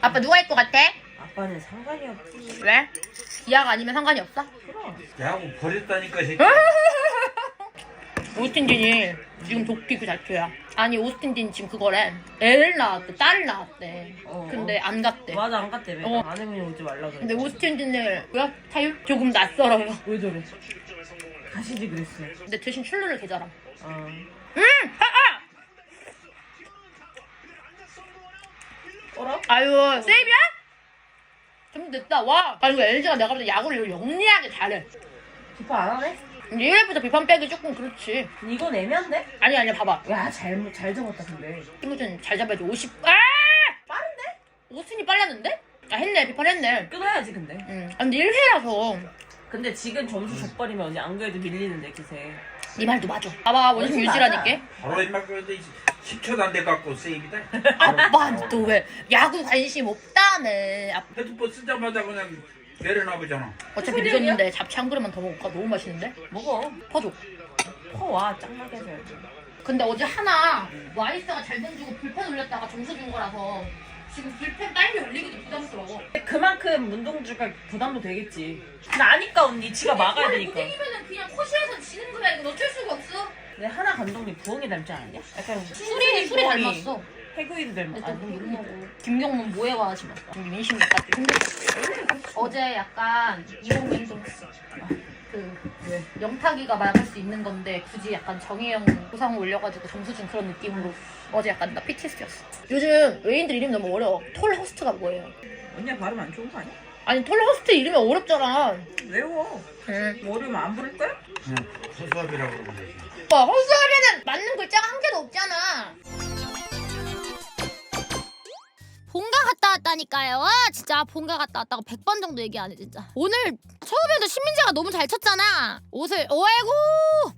아빠 누가 할 것 같아? 아빠는 상관이 없지. 왜? 기아가 아니면 상관이 없어? 그럼. 야구 버렸다니까 새끼. 오스틴 딘이 지금 도끼 그 자체야. 아니 오스틴 딘 지금 그거래. 애를 낳았대, 딸을 낳았대. 어, 근데 안 갔대. 맞아 안 갔대. 어. 아내분이 오지 말라 그래. 근데 오스틴 딘을 뭐야? 타율? 조금 낯설어요. 왜 저래? 가시지 그랬어. 근데 대신 출루를 개잘함. 어. 어라? 아유 세이비야? 좀 됐다. 와. 아니 왜 LG가 내가 볼때 야구를 영리하게 잘해. 비파 안 하네? 근데 1회부터 비판 빼기 조금 그렇지. 이건 애매한데? 아니 아니 봐봐. 야, 잘, 잘 적었다, 근데. 팀무준 잘 잡아야지. 50. 아! 빠른데? 오스틴이 빨랐는데? 아 했네 비판 했네. 끊어야지, 근데. 응. 아, 근데 1회라서 근데 지금 점수 족발이면 언니 안 그래도 밀리는데, 기세. 네 말도 맞아. 봐봐 원심 유지라니까. 바로 임마 그런데 10초도 안 돼 갖고 세이비다. 아빠 또왜 야구 관심 없다며. 아, 헤드폰 쓰자마자 그냥 내려놔보잖아. 어차피 소리야? 늦었는데 잡채 한 그릇만 더 먹을까? 너무 맛있는데? 먹어. 퍼줘. 퍼와, 짱나게 해줘야지. 근데 어제 하나 와이스가 잘 던지고 불펜 올렸다가 점수 준 거라서 지금 불펜 빨리 올리기도 부담스러워. 그만큼 문동주가 부담도 되겠지. 근데 아니까 언니 지가 막아야 되니까. 못 이기면은 그냥 코시에서 지는 거야. 이거 어쩔 수가 없어. 근데 하나 감독님 부엉이 닮지 않았냐? 약간 수리 수리 부엉이, 닮았어. 해구이도 닮았. 근데 아, 또뭐 모르고 김경문 뭐해 와 하시면서 민심 같이 힘들었어. 어제 약간 이봉민 좀그 왜? 영탁이가 막을 수 있는 건데 굳이 약간 정혜영 부상 올려가지고 점수 준 그런 느낌으로 어제 약간 나 PTSD였어. 요즘 외인들 이름 너무 어려워. 톨 허스트가 뭐예요? 언니가 발음 안 좋은 거 아니야? 아니 톨 허스트 이름이 어렵잖아. 외워. 응. 뭐 어려우면 안 부를 거야? 그냥 허수아비라고 그러면 되지. 오빠 허스트하면은 맞는 글자가 한 개도 없잖아. 본가 갔다 왔다니까요. 와, 진짜 본가 갔다 왔다고 100번 정도 얘기하네 진짜. 오늘 처음에도 신민재가 너무 잘 쳤잖아. 옷을 오이고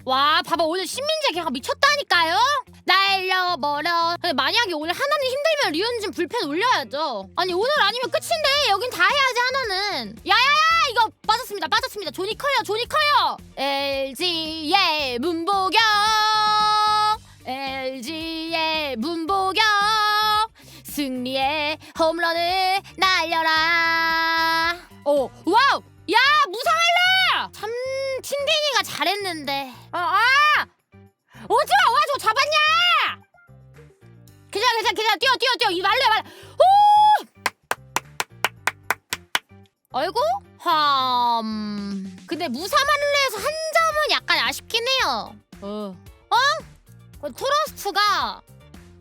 와 봐봐 오늘 신민재 걔가 미쳤다니까요. 날려버려. 근데 만약에 오늘 하나는 힘들면 리온진 불펜 올려야죠. 아니 오늘 아니면 끝인데 여긴 다 해야지 하나는. 야야야 이거 빠졌습니다 빠졌습니다. 존이 커요 존이 커요. LG의 문보경. LG의 문보경. 승리의 홈런을 날려라. 오, 와우! 야, 무상할라! 참, 틴데니가 잘했는데. 아, 아! 저거 잡았냐! 괜찮아, 괜찮아, 괜찮아. 뛰어, 뛰어, 뛰어. 이 말래, 말래. 오! 아이고? 함. 근데 무사만레에서 한 점은 약간 아쉽긴 해요. 어. 어? 토러스트가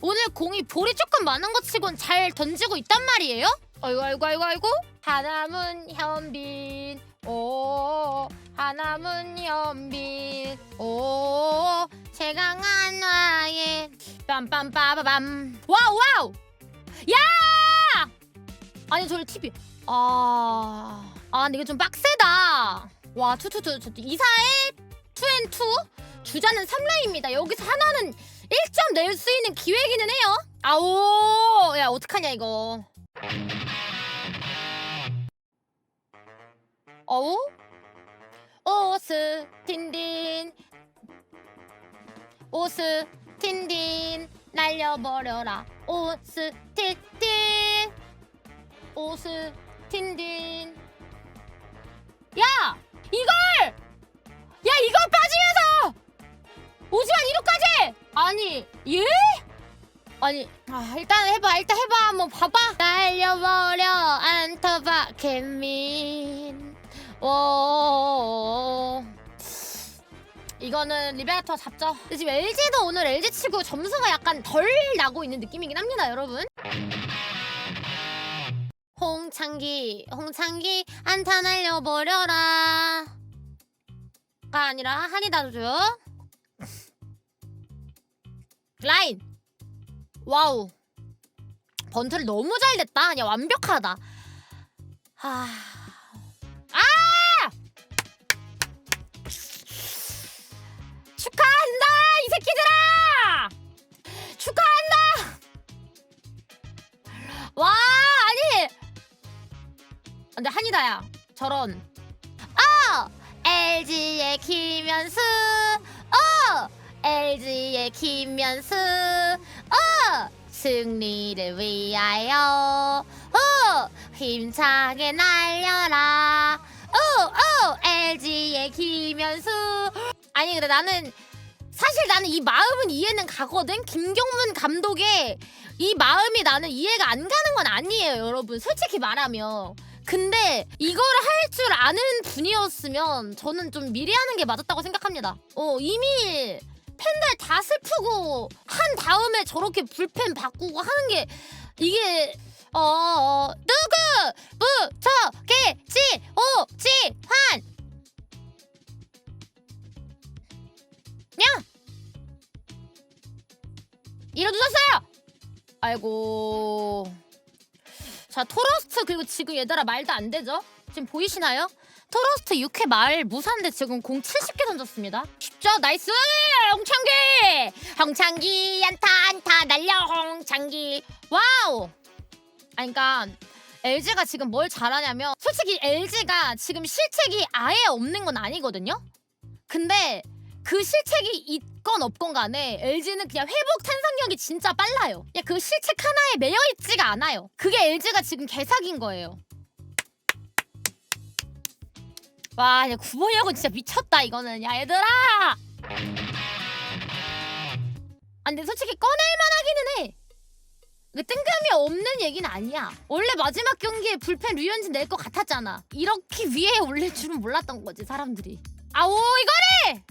오늘 공이 볼이 조금 많은 것 치곤 잘 던지고 있단 말이에요? 아이고 아이고 아이고 아이고 하남은 현빈 오 하남은 현빈 오 최강한 나의 빰빰빠바밤 와우 와우! 야! 아니 저를 TV. 아... 아 근데 이게 좀 빡세다. 와 투투투 이사의 투앤투? 주자는 3라입니다. 여기서 하나는 1점 낼 수 있는 기회기는 해요. 아오, 야 어떡하냐 이거. 어우, 오스 틴딘, 오스 틴딘 날려버려라. 오스 틴딘, 오스 틴딘. 야, 이걸, 야 이걸 빠지면서. 오지만 1호까지! 아니, 예? 아니, 아, 일단 해봐, 일단 해봐, 한번 봐봐. 날려버려, 안터바, 캔민. 오. 이거는 리베라토가 잡죠. 근데 지금 LG도 오늘 LG 치고 점수가 약간 덜 나고 있는 느낌이긴 합니다, 여러분. 홍창기, 홍창기, 안타 날려버려라. 가 아니라 한이다 줘요. 라인 와우 번트를 너무 잘 냈다 그냥 완벽하다 하... 새끼들아! 축하한다! 와 아니! 근데 한이다야 저런. 어! LG의 김현수. 어! LG의 김면수. 어! 승리를 위하여. 오 힘차게 날려라. 오 오! LG의 김현수. 아니 근데 나는 사실 나는 이 마음은 이해는 가거든. 김경문 감독의 이 마음이 나는 이해가 안 가는 건 아니에요 여러분. 솔직히 말하면. 근데 이거를 할 줄 아는 분이었으면 저는 좀 미리 하는 게 맞았다고 생각합니다. 어 이미 팬들 다 슬프고 한 다음에 저렇게 불펜 바꾸고 하는 게 이게 어, 어 누구? 무저개지 오지환! 냥 늦었어요 아이고 자 토러스트 그리고 지금 얘들아 말도 안 되죠 지금 보이시나요? 토러스트 6회 말 무사인데 지금 공 70개 던졌습니다. 쉽죠? 나이스! 홍창기! 홍창기 안타 안타 날려 홍창기 와우! 아니 그니까 LG가 지금 뭘 잘하냐면 솔직히 LG가 지금 실책이 아예 없는 건 아니거든요? 근데 그 실책이 있건 없건 간에 LG는 그냥 회복 탄성력이 진짜 빨라요. 그냥 그 실책 하나에 매여 있지가 않아요. 그게 LG가 지금 개사긴 거예요. 와, 야, 구보려고 진짜 미쳤다 이거는. 야, 얘들아. 아, 근데 솔직히 꺼낼 만하기는 해. 그 뜬금이 없는 얘기는 아니야. 원래 마지막 경기에 불펜 류현진 낼 것 같았잖아. 이렇게 위에 올릴 줄은 몰랐던 거지 사람들이. 아오 이거를!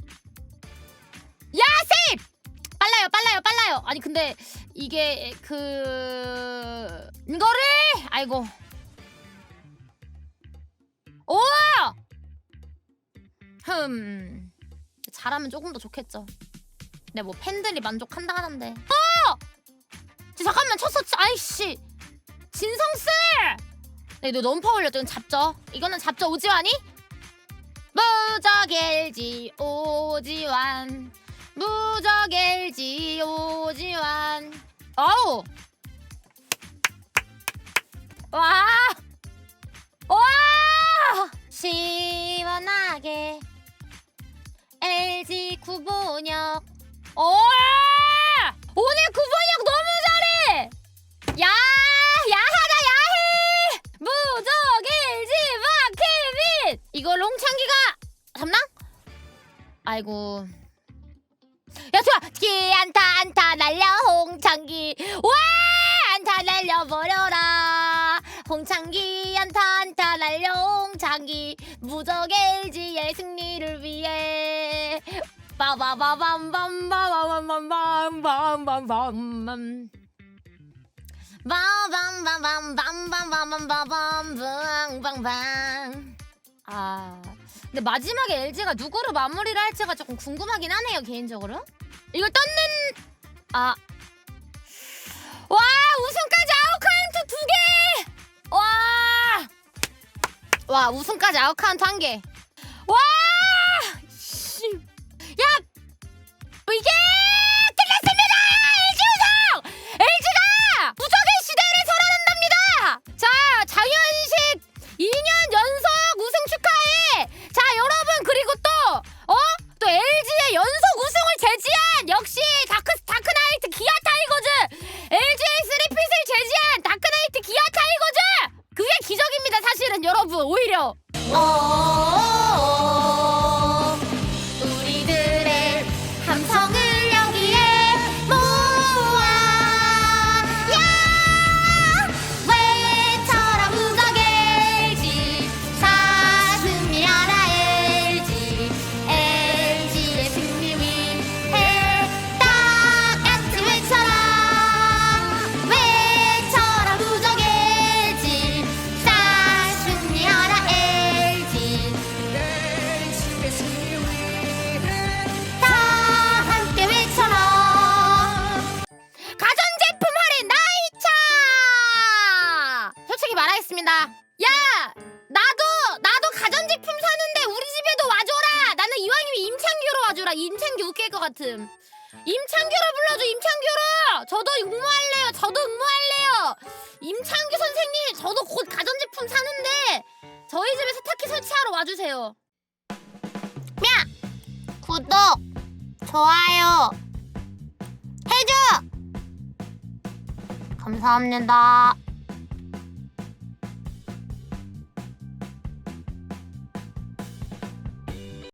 빨라요, 빨라요. 아니 근데 이게 그 이거를 아이고. 오! 흠 잘하면 조금 더 좋겠죠. 근데 뭐 팬들이 만족한다 하는데. 어! 저 잠깐만. 치- 아이씨. 진성스. 네, 너 너무 파울렸죠. 이건 잡죠. 이거는 잡죠. 오지환이. 무적 LG 오지환. 무적 LG 오지환. 어우. 와. 와. 시원하게. LG 구본혁. 오! 오늘 구본혁 너무 잘해. 야, 야하다 야해. 무적 LG 박혜민. 이거 롱창기가 잡나? 아이고. 야, 좋아. 기 안타 안타 날려 홍창기. 와! 안타 날려버려라. 홍창기 안타 안타 날려 홍창기. 무적 LG의 승리를 위해. 빠바바밤밤밤밤밤밤밤밤밤밤. 바밤밤밤밤밤밤밤밤밤밤. 아, 근데 마지막에 LG가 누구로 마무리를 할지가 조금 궁금하긴 하네요 개인적으로. 이걸 떴는 아, 와 우승까지 아웃카운트 두 개. 와, 와 우승까지 아웃카운트 한 개. 와, 말하겠습니다. 야! 나도 나도 가전제품 사는데 우리 집에도 와줘라. 나는 이왕이면 임창규로 와줘라. 임창규 웃길 것 같음. 임창규로 불러줘. 임창규로. 저도 응모할래요. 저도 응모할래요. 임창규 선생님, 저도 곧 가전제품 사는데 저희 집에 세탁기 설치하러 와주세요. 야! 구독, 좋아요 해줘. 감사합니다.